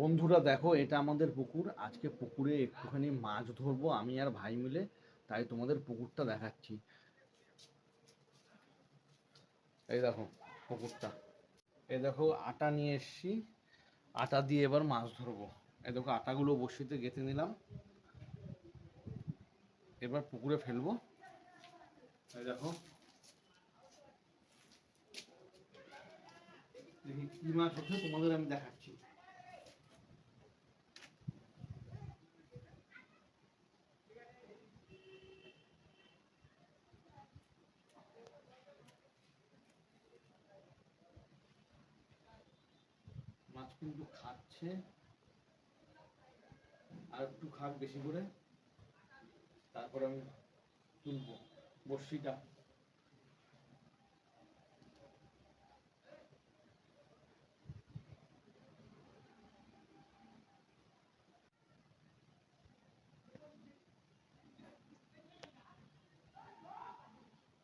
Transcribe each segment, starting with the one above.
বন্ধুরা, দেখো, এটা আমাদের পুকুর। আজকে পুকুরে একটুখানি মাছ ধরবো আমি আর ভাই মিলে, তাই তোমাদের পুকুরটা দেখাচ্ছি। এই দেখো, পুকুরটা। এই দেখো, আটা নিয়ে এসছি। আটা দিয়ে এবার মাছ ধরবো। এই দেখো, আটাগুলো বসিতে গেঁথে নিলাম। এবার পুকুরে ফেলব। এই দেখো। কি মাছ হচ্ছে, তোমাদের আমি দেখাচ্ছি মাছ কিন্তু খাচ্ছে। আর একটু খাক বেশি করে। তারপর আমি তুলবো বড়শিটা।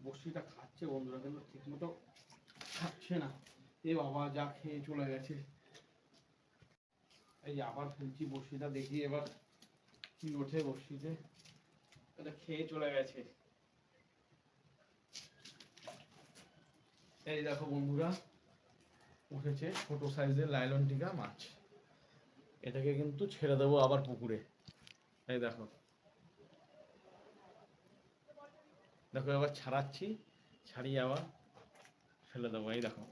বড়শিটা খাচ্ছে বন্ধুরা, কিন্তু ঠিক মতো খাচ্ছে না। এ বাবা যা খেয়ে চলে গেছে। এই আবার ফেলছি বড়শিটা দেখি, এবার কি ওঠে বড়শিতে? এটা খেয়ে চলে গেছে। এই দেখো বন্ধুরা, উঠেছে ছোট সাইজের লাইলন টিকা মাছ। এটাকে কিন্তু ছেড়ে দেবো আবার পুকুরে। এই দেখো। দেখো, এবার ছাড়াচ্ছি, ছাড়িয়ে আবার ফেলে দেবো। এই দেখো।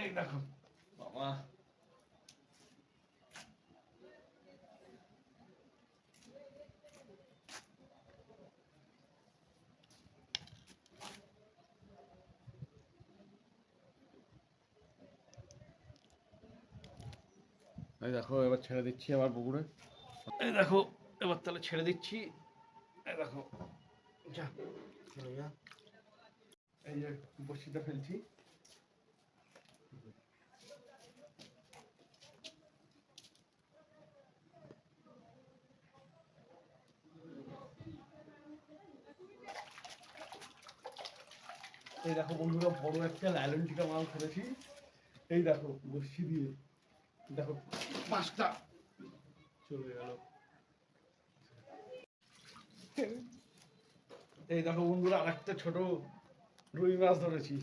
এই দেখো, বাবা। এই দেখো, এবার ছেড়ে দিচ্ছি আবার পুকুরে। এই দেখো, এবার তাহলে ছেড়ে দিচ্ছি। এই দেখো এই যে বড়শিটা ফেলছি। এই দেখো বন্ধুরা, বড় একটা লাইলন টিকা মাছ ধরেছি। এই দেখো বড়শি দিয়ে। দেখো, পাঁচটা চলে গেল। এই দেখো বন্ধুরা, আরেকটা ছোট রুই মাছ ধরেছি।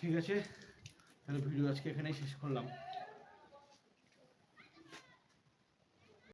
ঠিক আছে, তাহলে ভিডিও আজকে এখানেই শেষ করলাম।